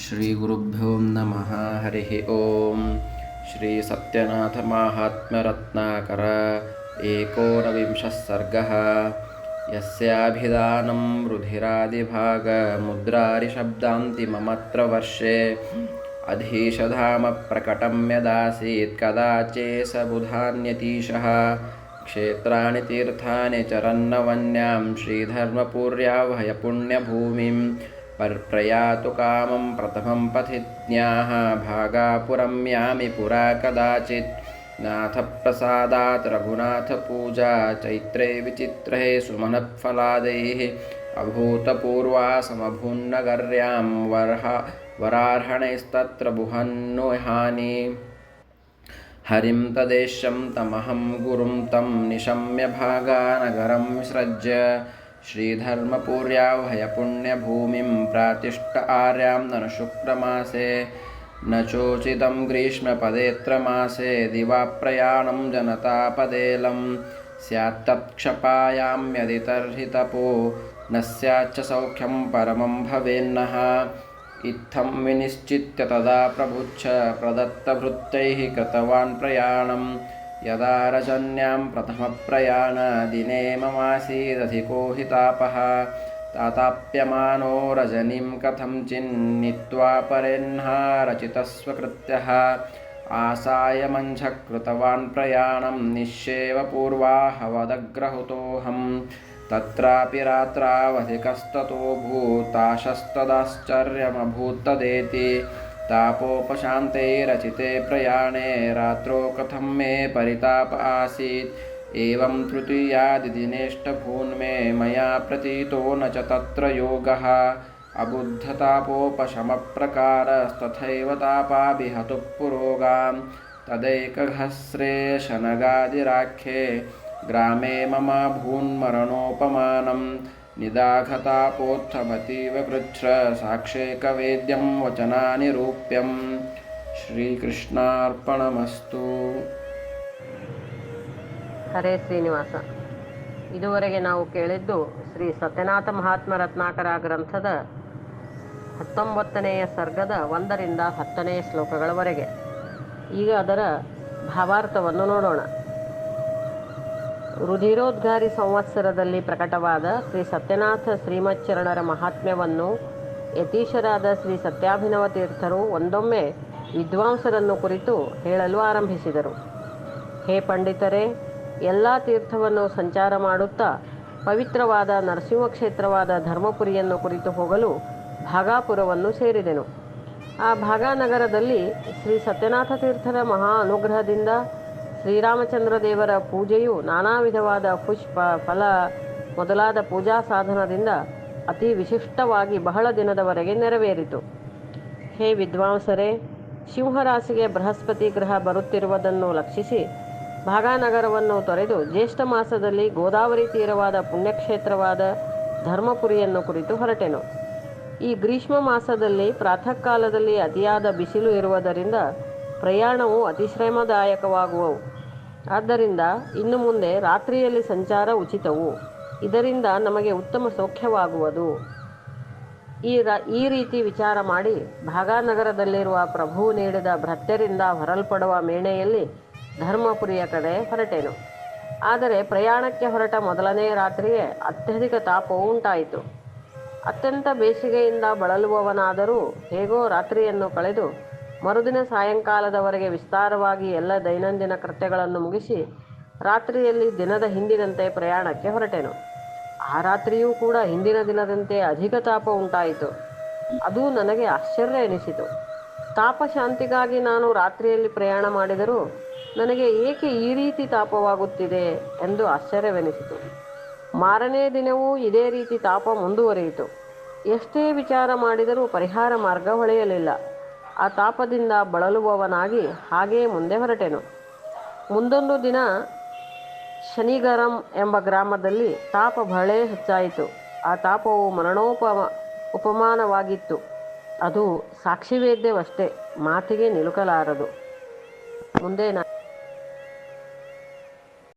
श्रीगुरुभ्यो नमः हरिः ॐ श्रीसत्यनाथमाहात्म्यरत्नाकर एकोनविंशः सर्गः। यस्याभिधानं रुधिरादिभागमुद्रारिशब्दान्तिममत्र वर्षे। अधीशधाम प्रकटं यदासीत् कदाचे बुधान्यतीशः। क्षेत्राणि तीर्थानि चरन्नवन्यां श्रीधर्मपुर्याभयपुण्यभूमिं पर्प्रयातु कामं प्रथमं पथिज्ञाः भागापुरं यामि पुरा कदाचित् नाथप्रसादात् रघुनाथपूजा चैत्रे विचित्रे सुमनःफलादैः अभूतपूर्वा समभून्नगर्यां वर्ह वरार्हणैस्तत्र बुहन्नुहानि हरिं तदेशं तमहं गुरुं तं निशम्य भागानगरं विसृज्य श्रीधर्मपुर्याभयपुण्यभूमिं प्रातिष्ठ आर्यां नरशुक्रमासे न चोचितं ग्रीष्मपदेऽत्र मासे दिवाप्रयाणं जनतापदेलं स्यात्तत्क्षपायां यदि तर्हि तपो न स्याच्च सौख्यं परमं भवेन्नः। इत्थं विनिश्चित्य तदा प्रभुच्छ प्रदत्तभृत्यैः कृतवान् प्रयाणं यदा रजन्यां प्रथमप्रयाणदिने ममासीदधिको हि तापः ताताप्यमानो रजनीं कथं चिन्नित्वा परेह्नारचितस्वकृत्यः आसायमञ्झः कृतवान् प्रयाणं निश्येव पूर्वाहवदग्रहुतोऽहं तत्रापि रात्रावधिकस्ततो भूताशस्तदाश्चर्यमभूत्तदेति तापोपशान्तैरचिते प्रयाणे रात्रौ कथं मे परिताप आसीत्। एवं तृतीयादिदिनेष्टभून्मे मया प्रतीतो न च तत्र योगः। अबुद्धतापोपशमप्रकारस्तथैव तापाभिहतुः पुरोगां तदैकघस्रे शनगादिराख्ये ग्रामे मम भून्मरणोपमानं निदाघतापोत्थमतीव कृच्छ्र साक्षेकवेद्यं वचनानि रूप्यं ಶ್ರೀಕೃಷ್ಣಾರ್ಪಣಮಸ್ತು ಹರೇ ಶ್ರೀನಿವಾಸ ಇದುವರೆಗೆ ನಾವು ಕೇಳಿದ್ದು ಶ್ರೀ ಸತ್ಯನಾಥ ಮಹಾತ್ಮ ರತ್ನಾಕರ ಗ್ರಂಥದ ಹತ್ತೊಂಬತ್ತನೆಯ ಸರ್ಗದ ಒಂದರಿಂದ ಹತ್ತನೆಯ ಶ್ಲೋಕಗಳವರೆಗೆ ಈಗ ಅದರ ಭಾವಾರ್ಥವನ್ನು ನೋಡೋಣ ರುಧಿರೋದ್ಗಾರಿ ಸಂವತ್ಸರದಲ್ಲಿ ಪ್ರಕಟವಾದ ಶ್ರೀ ಸತ್ಯನಾಥ ಶ್ರೀಮಚ್ಚರಣರ ಮಹಾತ್ಮ್ಯವನ್ನು ಯತೀಶರಾದ ಶ್ರೀ ಸತ್ಯಾಭಿನವ ತೀರ್ಥರು ಒಂದೊಮ್ಮೆ ವಿದ್ವಾಂಸರನ್ನು ಕುರಿತು ಹೇಳಲು ಆರಂಭಿಸಿದರು. ಹೇ ಪಂಡಿತರೇ, ಎಲ್ಲ ತೀರ್ಥವನ್ನು ಸಂಚಾರ ಮಾಡುತ್ತಾ ಪವಿತ್ರವಾದ ನರಸಿಂಹ ಕ್ಷೇತ್ರವಾದ ಧರ್ಮಪುರಿಯನ್ನು ಕುರಿತು ಹೋಗಲು ಭಾಗಾಪುರವನ್ನು ಸೇರಿದೆನು. ಆ ಭಾಗಾನಗರದಲ್ಲಿ ಶ್ರೀ ಸತ್ಯನಾಥ ತೀರ್ಥರ ಮಹಾ ಅನುಗ್ರಹದಿಂದ ಶ್ರೀರಾಮಚಂದ್ರ ದೇವರ ಪೂಜೆಯು ನಾನಾ ವಿಧವಾದ ಪುಷ್ಪ, ಫಲ ಮೊದಲಾದ ಪೂಜಾ ಸಾಧನದಿಂದ ಅತಿ ವಿಶಿಷ್ಟವಾಗಿ ಬಹಳ ದಿನದವರೆಗೆ ನೆರವೇರಿತು. ಹೇ ವಿದ್ವಾಂಸರೇ, ಸಿಂಹರಾಶಿಗೆ ಬೃಹಸ್ಪತಿ ಗ್ರಹ ಬರುತ್ತಿರುವುದನ್ನು ಲಕ್ಷಿಸಿ ಭಾಗಾನಗರವನ್ನು ತೊರೆದು ಜ್ಯೇಷ್ಠ ಮಾಸದಲ್ಲಿ ಗೋದಾವರಿ ತೀರವಾದ ಪುಣ್ಯಕ್ಷೇತ್ರವಾದ ಧರ್ಮಪುರಿಯನ್ನು ಕುರಿತು ಹೊರಟೆನು. ಈ ಗ್ರೀಷ್ಮ ಮಾಸದಲ್ಲಿ ಪ್ರಾತಃ ಕಾಲದಲ್ಲಿ ಅತಿಯಾದ ಬಿಸಿಲು ಇರುವುದರಿಂದ ಪ್ರಯಾಣವು ಅತಿ ಶ್ರಮದಾಯಕವಾಗುವವು ಆದ್ದರಿಂದ ಇನ್ನು ಮುಂದೆ ರಾತ್ರಿಯಲ್ಲಿ ಸಂಚಾರ ಉಚಿತವು. ಇದರಿಂದ ನಮಗೆ ಉತ್ತಮ ಸೌಖ್ಯವಾಗುವುದು. ಈ ರ, ಈ ರೀತಿ ವಿಚಾರ ಮಾಡಿ ಭಾಗಾನಗರದಲ್ಲಿರುವ ಪ್ರಭು ನೀಡಿದ ಭ್ರತ್ಯರಿಂದ ಹೊರಲ್ಪಡುವ ಮೇಣೆಯಲ್ಲಿ ಧರ್ಮಪುರಿಯ ಕಡೆ ಹೊರಟೆನು. ಆದರೆ ಪ್ರಯಾಣಕ್ಕೆ ಹೊರಟ ಮೊದಲನೇ ರಾತ್ರಿಯೇ ಅತ್ಯಧಿಕ ತಾಪವು ಉಂಟಾಯಿತು. ಅತ್ಯಂತ ಬೇಸಿಗೆಯಿಂದ ಬಳಲುವವನಾದರೂ ಹೇಗೋ ರಾತ್ರಿಯನ್ನು ಕಳೆದು ಮರುದಿನ ಸಾಯಂಕಾಲದವರೆಗೆ ವಿಸ್ತಾರವಾಗಿ ಎಲ್ಲ ದೈನಂದಿನ ಕೃತ್ಯಗಳನ್ನು ಮುಗಿಸಿ ರಾತ್ರಿಯಲ್ಲಿ ದಿನದ ಹಿಂದಿನಂತೆ ಪ್ರಯಾಣಕ್ಕೆ ಹೊರಟೆನು. ಆ ರಾತ್ರಿಯೂ ಕೂಡ ಹಿಂದಿನ ದಿನದಂತೆ ಅಧಿಕ ತಾಪ ಉಂಟಾಯಿತು. ಅದು ನನಗೆ ಆಶ್ಚರ್ಯ ಎನಿಸಿತು. ತಾಪಶಾಂತಿಗಾಗಿ ನಾನು ರಾತ್ರಿಯಲ್ಲಿ ಪ್ರಯಾಣ ಮಾಡಿದರೂ ನನಗೆ ಏಕೆ ಈ ರೀತಿ ತಾಪವಾಗುತ್ತಿದೆ ಎಂದು ಆಶ್ಚರ್ಯವೆನಿಸಿತು. ಮಾರನೇ ದಿನವೂ ಇದೇ ರೀತಿ ತಾಪ ಮುಂದುವರಿಯಿತು. ಎಷ್ಟೇ ವಿಚಾರ ಮಾಡಿದರೂ ಪರಿಹಾರ ಮಾರ್ಗ ಹೊಳೆಯಲಿಲ್ಲ. ಆ ತಾಪದಿಂದ ಬಳಲುವವನಾಗಿ ಹಾಗೇ ಮುಂದೆ ಹೊರಟೆನು. ಮುಂದೊಂದು ದಿನ ಶನಿಗರಂ ಎಂಬ ಗ್ರಾಮದಲ್ಲಿ ತಾಪ ಬಹಳ ಹೆಚ್ಚಾಯಿತು. ಆ ತಾಪವು ಮರಣೋಪಮ, ಉಪಮಾನವಾಗಿತ್ತು. ಅದು ಸಾಕ್ಷಿವೇದ್ಯವಷ್ಟೇ, ಮಾತಿಗೆ ನಿಲುಕಲಾರದು. ಮುಂದೆ